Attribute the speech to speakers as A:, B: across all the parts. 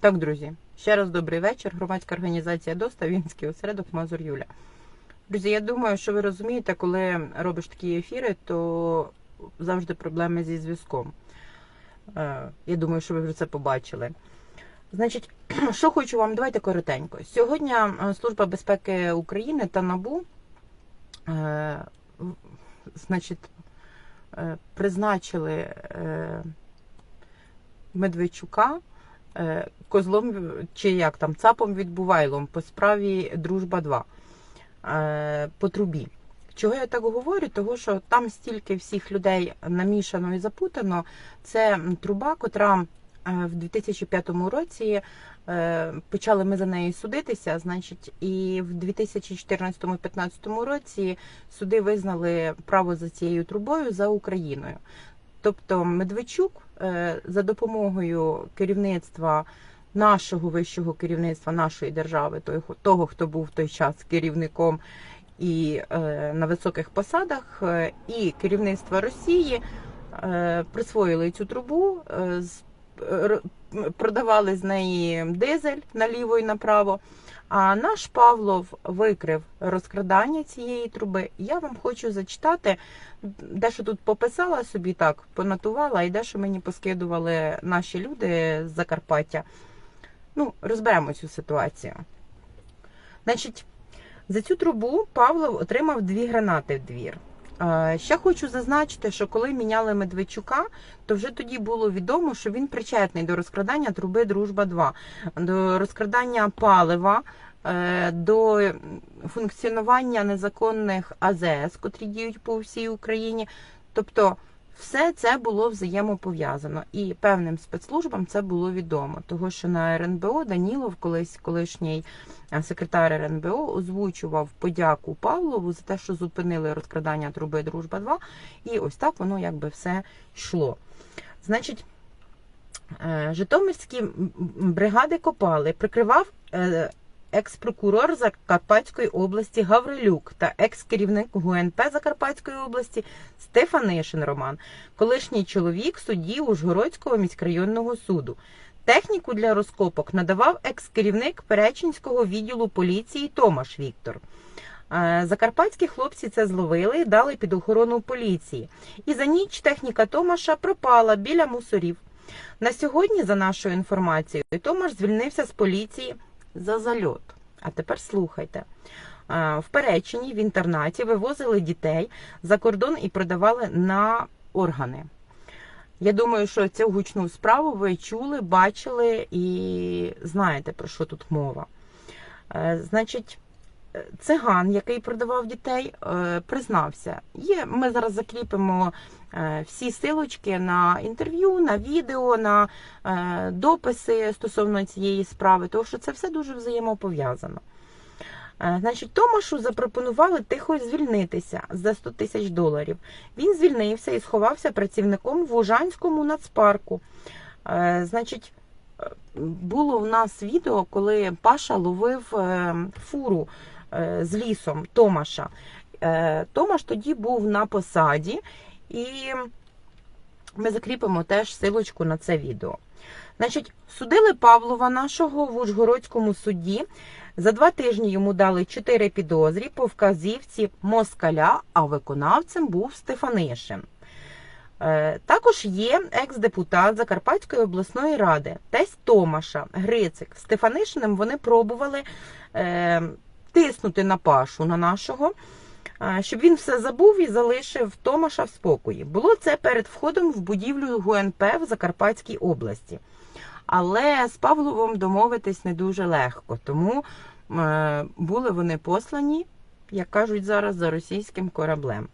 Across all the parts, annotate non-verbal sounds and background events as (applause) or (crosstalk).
A: Так, друзі, ще раз добрий вечір. Громадська організація ДОСТА, Вінський осередок Мазур Юля. Друзі, я думаю, що ви розумієте, коли робиш такі ефіри, то завжди проблеми зі зв'язком. Е, Я думаю, що ви вже це побачили. Значить, (clears throat) що хочу вам, давайте коротенько. Сьогодні е, Служба безпеки України та НАБУ е, значить, призначили Медведчука козлом чи як там цапом відбувайлом по справі Дружба 2 е, по трубі. Чого я так говорю? Того, що там стільки всіх людей намішано і запутано. Це труба, котра е, в 2005 році е, почали ми за нею судитися. Значить, і в 2014-2015 році суди визнали право за цією трубою за Україною. Тобто Медведчук е, за допомогою керівництва нашого вищого керівництва нашої держави, того, хто був в той час керівником і е, на високих посадах, е, і керівництва Росії присвоїли цю трубу, продавали з неї дизель наліво і направо. А наш Павлов викрив розкрадання цієї труби. Я вам хочу зачитати, дещо тут пописала собі так, понотувала, і дещо мені поскидували наші люди з Закарпаття. Ну, розберемо цю ситуацію. Значить, за цю трубу Павлов отримав дві гранати в двір. Е, Ще хочу зазначити, що коли міняли Медведчука, то вже тоді було відомо, що він причетний до розкрадання труби Дружба 2 до розкрадання палива, е, до функціонування незаконних АЗС, котрі діють по всій Україні. Тобто, все це було взаємопов'язано, і певним спецслужбам це було відомо, того що на РНБО Данілов, колись колишній е, секретар РНБО, озвучував подяку Павлову за те, що зупинили розкрадання труби Дружба 2 і ось так воно якби все йшло. Значить, е, Житомирські бригади копали, прикривав е, екс-прокурор Закарпатської області Гаврилюк та екс-керівник ГУНП Закарпатської області Стефанишин Роман, колишній чоловік судді Ужгородського міськрайонного суду. Техніку для розкопок надавав екс-керівник Перечинського відділу поліції Томаш Віктор. Е, Закарпатські хлопці це зловили і дали під охорону поліції. І за ніч техніка Томаша пропала біля мусорів. На сьогодні, за нашою інформацією, Томаш звільнився з поліції за зальот. А тепер слухайте. В Перечині в інтернаті вивозили дітей за кордон і продавали на органи. Я думаю, що цю гучну справу ви чули, бачили і знаєте, про що тут мова. Е, Значить, циган, який продавав дітей, е, признався. Є, ми зараз закріпимо е, всі силочки на інтерв'ю, на відео, на е, дописи стосовно цієї справи, тому що це все дуже взаємопов'язано. Значить, Томашу запропонували тихо звільнитися за 100 тисяч доларів. Він звільнився і сховався працівником в Ужанському нацпарку. Значить, було в нас відео, коли Паша ловив фуру з лісом Томаша. Е, Томаш тоді був на посаді, і ми закріпимо теж силочку на це відео. Значить, судили Павлова нашого в Ужгородському суді. За два тижні йому дали чотири підозрі по вказівці москаля, а виконавцем був Стефанишин. Е, Також є екс-депутат Закарпатської обласної ради, тесть Томаша, Грицик. Стефанишиним вони пробували е, тиснути на Пашу, на нашого, е, щоб він все забув і залишив Томаша в спокої. Було це перед входом в будівлю ГУНП в Закарпатській області. Але з Павловим домовитись не дуже легко, тому е, були вони послані, як кажуть зараз, за російським кораблем.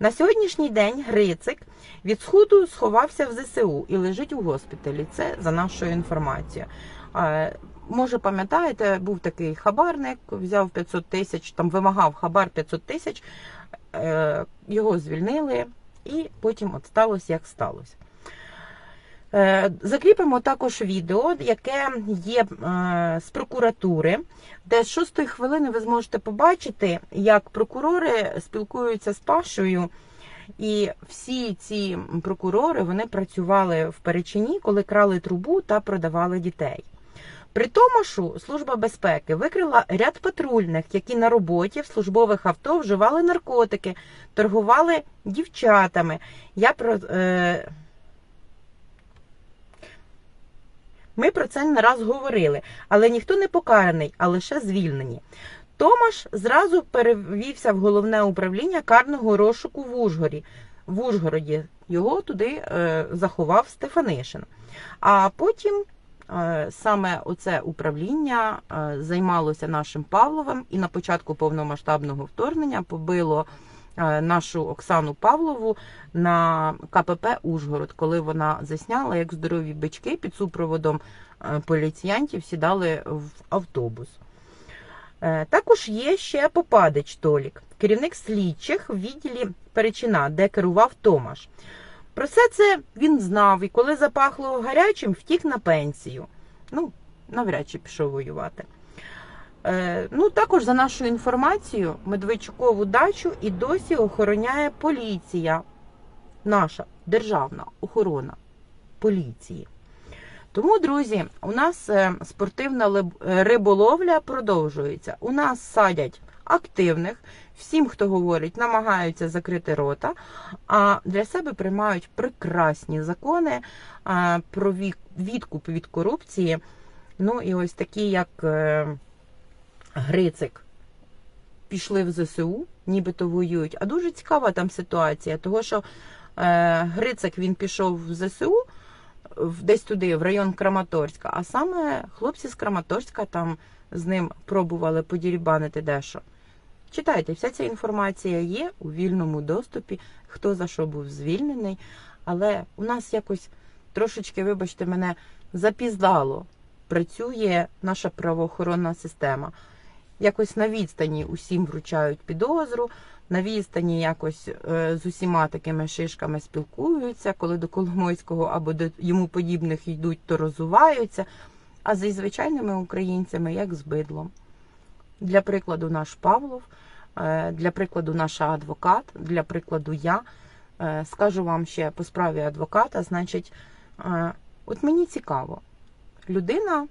A: На сьогоднішній день Грицик від сходу сховався в ЗСУ і лежить у госпіталі. Це за нашою інформацією. Може, пам'ятаєте, був такий хабарник, взяв 500 тисяч, там вимагав хабар 500 тисяч, е, його звільнили, і потім от сталося, як сталося. Е, Закріпимо також відео, яке є е, з прокуратури, де з шостої хвилини ви зможете побачити, як прокурори спілкуються з Пашою. І всі ці прокурори вони працювали в Перечині, коли крали трубу та продавали дітей. При тому, що Служба безпеки викрила ряд патрульних, які на роботі в службових авто вживали наркотики, торгували дівчатами. Я про, е... Ми про це не раз говорили, але ніхто не покараний, а лише звільнені. Томаш зразу перевівся в головне управління карного розшуку в Ужгороді. В Ужгороді його туди е, заховав Стефанишин. А потім саме оце управління е, займалося нашим Павловим і на початку повномасштабного вторгнення побило е, нашу Оксану Павлову на КПП Ужгород, коли вона засняла, як здорові бички під супроводом е, поліціянтів сідали в автобус. Е, Також є ще Попадич Толік, керівник слідчих в відділі Перечина, де керував Томаш. Про все це він знав і коли запахло гарячим, втік на пенсію. Ну, навряд чи пішов воювати. Е, ну, також за нашою інформацією, Медведчукову дачу і досі охороняє поліція, наша державна охорона поліції. Тому, друзі, у нас е, спортивна е, риболовля продовжується. У нас садять активних, всім, хто говорить, намагаються закрити рота, а для себе приймають прекрасні закони про відкуп від корупції. Ну і ось такі, як е, Грицик, пішли в ЗСУ, нібито воюють. А дуже цікава там ситуація, того що е, Грицик він пішов в ЗСУ десь туди, в район Краматорська, а саме хлопці з Краматорська там з ним пробували подірібанити дещо. Читайте, вся ця інформація є у вільному доступі, хто за що був звільнений. Але у нас якось трошечки, вибачте мене, запіздало працює наша правоохоронна система. Якось на відстані усім вручають підозру, на відстані якось е, з усіма такими шишками спілкуються, коли до Коломойського або до йому подібних йдуть, то розуваються. А зі звичайними українцями, як з бидлом. Для прикладу, наш Павлов, е, для прикладу, наша адвокат, для прикладу, я. Е, Скажу вам ще по справі адвоката, значить, е, от мені цікаво, людина,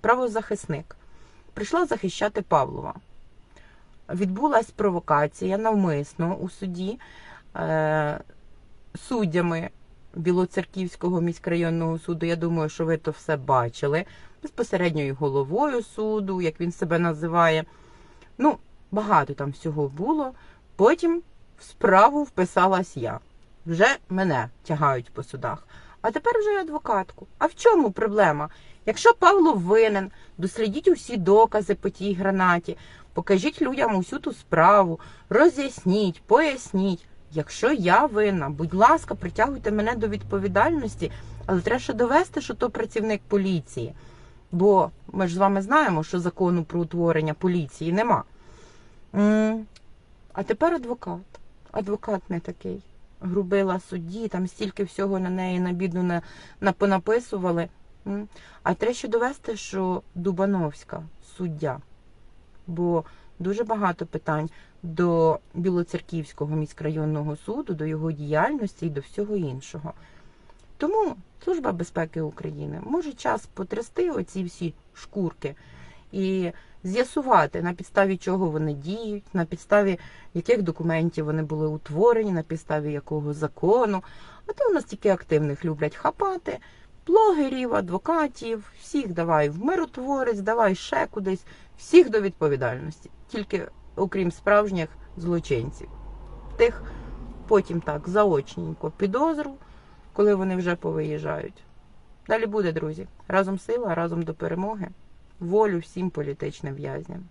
A: правозахисник, прийшла захищати Павлова. Відбулась провокація навмисно у суді суддями Білоцерківського міськрайонного суду. Я думаю, що ви то все бачили. Безпосередньою головою суду, як він себе називає. Ну, багато там всього було. Потім в справу вписалась я. Вже мене тягають по судах. А тепер вже адвокатку. А в чому проблема? Якщо Павло винен, дослідіть усі докази по тій гранаті, покажіть людям усю ту справу, роз'ясніть, поясніть. Якщо я винна, будь ласка, притягуйте мене до відповідальності, але треба ще довести, що то працівник поліції. Бо ми ж з вами знаємо, що закону про утворення поліції нема. А тепер адвокат. Адвокат не такий. Грубила судді, там стільки всього на неї на бідну на, на понаписували. А треба ще довести, що Дубановська суддя. Бо дуже багато питань до Білоцерківського міськрайонного суду, до його діяльності і до всього іншого. Тому Служба безпеки України може час потрясти оці всі шкурки і з'ясувати, на підставі чого вони діють, на підставі яких документів вони були утворені, на підставі якого закону. А то у нас тільки активних люблять хапати, блогерів, адвокатів, всіх давай в миротворець, давай ще кудись, всіх до відповідальності, тільки окрім справжніх злочинців. Тих потім так заочненько підозру, коли вони вже повиїжджають. Далі буде, друзі. Разом сила, разом до перемоги. Волю всім політичним в'язням.